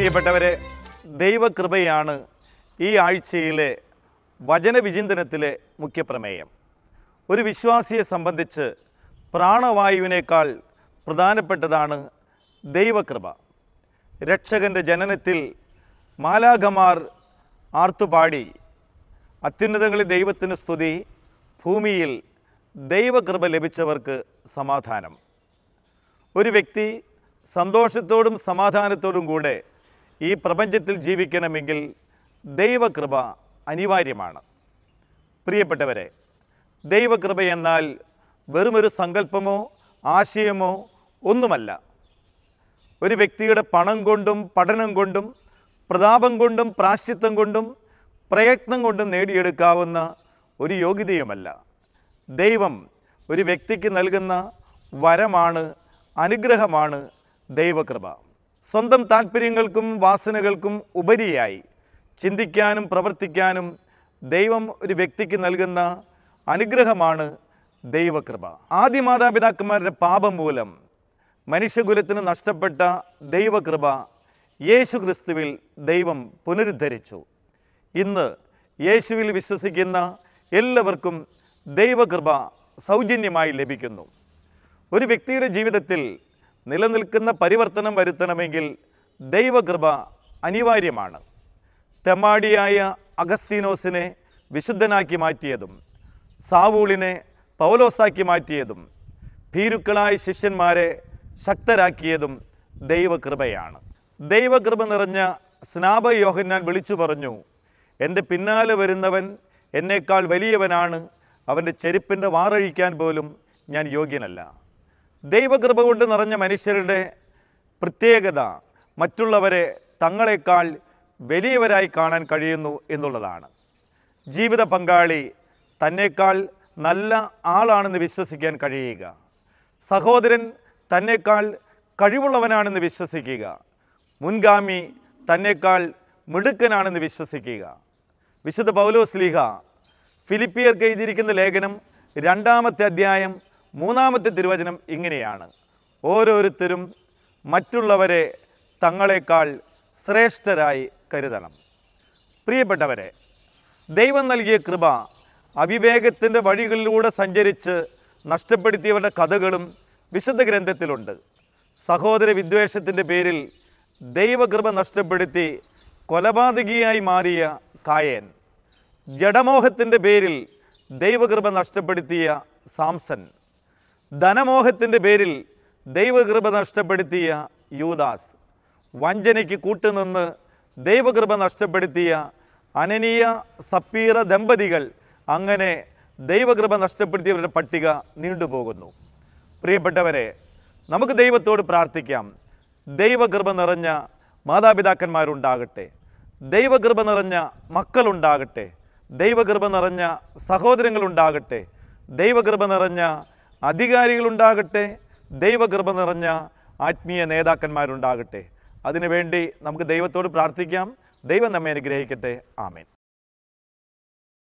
പ്രിയപ്പെട്ടവരെ ദൈവകൃപയാണ് ഈ ആഴ്ചയിലെ വചനവിചിന്തനത്തിലെ മുഖ്യപ്രമേയം. ഒരു വിശ്വാസിയെ സംബന്ധിച്ച് പ്രാണവായുവിനേക്കാൾ പ്രധാനപ്പെട്ടതാണ് ദൈവകൃപ. രക്ഷകന്റെ ജനനത്തിൽ മാലാഖമാർ ആർത്തുപാടി അത്യുന്നതങ്ങളിൽ ദൈവത്തിന് സ്തുതി ഭൂമിയിൽ ദൈവകൃപ ലഭിച്ചവർക്ക് സമാധാനം. ഒരു വ്യക്തി സന്തോഷത്തോടും സമാധാനത്തോടും കൂടെ ഈ പ്രപഞ്ചത്തിൽ ജീവിക്കണമെങ്കിൽ ദൈവകൃപ അനിവാര്യമാണ്. പ്രിയപ്പെട്ടവരെ ദൈവകൃപ എന്നാൽ വെറുമൊരു സങ്കല്പമോ ആശയമോ ഒന്നുമല്ല. ഒരു വ്യക്തിയുടെ പണം കൊണ്ടും പഠനം കൊണ്ടും പ്രതാപം കൊണ്ടും പ്രാശ്ചിത്വം കൊണ്ടും പ്രയത്നം കൊണ്ടും നേടിയെടുക്കാവുന്ന ഒരു യോഗ്യതയുമല്ല. ദൈവം ഒരു വ്യക്തിക്ക് നൽകുന്ന വരമാണ് അനുഗ്രഹമാണ് ദൈവകൃപ. സ്വന്തം താല്പര്യങ്ങൾക്കും വാസനകൾക്കും ഉപരിയായി ചിന്തിക്കാനും പ്രവർത്തിക്കാനും ദൈവം ഒരു വ്യക്തിക്ക് നൽകുന്ന അനുഗ്രഹമാണ് ദൈവകൃപ. ആദ്യ മാതാപിതാക്കന്മാരുടെ പാപം മൂലം മനുഷ്യകുലത്തിന് നഷ്ടപ്പെട്ട ദൈവകൃപ യേശു ക്രിസ്തുവിൽ ദൈവം പുനരുദ്ധരിച്ചു. ഇന്ന് യേശുവിൽ വിശ്വസിക്കുന്ന എല്ലാവർക്കും ദൈവകൃപ സൗജന്യമായി ലഭിക്കുന്നു. ഒരു വ്യക്തിയുടെ ജീവിതത്തിൽ നിലനിൽക്കുന്ന പരിവർത്തനം വരുത്തണമെങ്കിൽ ദൈവകൃപ അനിവാര്യമാണ്. തെമാടിയായ അഗസ്തീനോസിനെ വിശുദ്ധനാക്കി മാറ്റിയതും സാവൂളിനെ പൗലോസാക്കി മാറ്റിയതും ഭീരുക്കളായ ശിഷ്യന്മാരെ ശക്തരാക്കിയതും ദൈവകൃപയാണ്. ദൈവകൃപ നിറഞ്ഞ സ്നാപ യോഹന്നാൻ വിളിച്ചു പറഞ്ഞു എന്റെ പിന്നാലെ വരുന്നവൻ എന്നേക്കാൾ വലിയവനാണ്. അവന്റെ ചെരുപ്പിന്റെ വാറഴിക്കാൻ പോലും ഞാൻ യോഗ്യനല്ല. ദൈവകൃപ കൊണ്ട് നിറഞ്ഞ മനുഷ്യരുടെ പ്രത്യേകത മറ്റുള്ളവരെ തങ്ങളെക്കാൾ വലിയവരായി കാണാൻ കഴിയുന്നു എന്നുള്ളതാണ്. ജീവിത പങ്കാളി തന്നേക്കാൾ നല്ല ആളാണെന്ന് വിശ്വസിക്കാൻ കഴിയുക. സഹോദരൻ തന്നേക്കാൾ കഴിവുള്ളവനാണെന്ന് വിശ്വസിക്കുക. മുൻഗാമി തന്നെക്കാൾ മിടുക്കനാണെന്ന് വിശ്വസിക്കുക. വിശുദ്ധ പൗലോസ്ലീഹ ഫിലിപ്പിയർക്ക് എഴുതിയിരിക്കുന്ന ലേഖനം രണ്ടാമത്തെ അധ്യായം മൂന്നാമത്തെ തിരുവചനം ഇങ്ങനെയാണ്. ഓരോരുത്തരും മറ്റുള്ളവരെ തങ്ങളെക്കാൾ ശ്രേഷ്ഠരായി കരുതണം. പ്രിയപ്പെട്ടവരെ ദൈവം നൽകിയ കൃപ അവിവേകത്തിന്റെ വഴികളിലൂടെ സഞ്ചരിച്ച് നഷ്ടപ്പെടുത്തിയവരുടെ കഥകളും വിശുദ്ധ ഗ്രന്ഥത്തിലുണ്ട്. സഹോദര വിദ്വേഷത്തിന്റെ പേരിൽ ദൈവകൃപ നഷ്ടപ്പെടുത്തി കൊലപാതകിയായി മാറിയ കായൻ ജഡമോഹത്തിന്റെ പേരിൽ ദൈവകൃപ നഷ്ടപ്പെടുത്തിയ സാംസൺ ധനമോഹത്തിന്റെ പേരിൽ ദൈവകൃപ നഷ്ടപ്പെടുത്തിയ യൂദാസ്. വഞ്ചനയ്ക്ക് കൂട്ടുനിന്ന് ദൈവകൃപ നഷ്ടപ്പെടുത്തിയ അനനീയ സപ്പീറ ദമ്പതികൾ അങ്ങനെ ദൈവകൃപ നഷ്ടപ്പെടുത്തിയവരുടെ പട്ടിക നീണ്ടുപോകുന്നു. പ്രിയപ്പെട്ടവരെ നമുക്ക് ദൈവത്തോട് പ്രാർത്ഥിക്കാം. ദൈവകൃപ നിറഞ്ഞ മാതാപിതാക്കന്മാരുണ്ടാകട്ടെ. ദൈവകൃപ നിറഞ്ഞ മക്കളുണ്ടാകട്ടെ. ദൈവകൃപ നിറഞ്ഞ സഹോദരങ്ങളുണ്ടാകട്ടെ. ദൈവകൃപ നിറഞ്ഞ അധികാരികളുണ്ടാകട്ടെ ദൈവകൃപ നിറഞ്ഞ ആത്മീയ നേതാക്കന്മാരുണ്ടാകട്ടെ. അതിനുവേണ്ടി നമുക്ക് ദൈവത്തോട് പ്രാർത്ഥിക്കാം. ദൈവം നമ്മെ അനുഗ്രഹിക്കട്ടെ. ആമേൻ.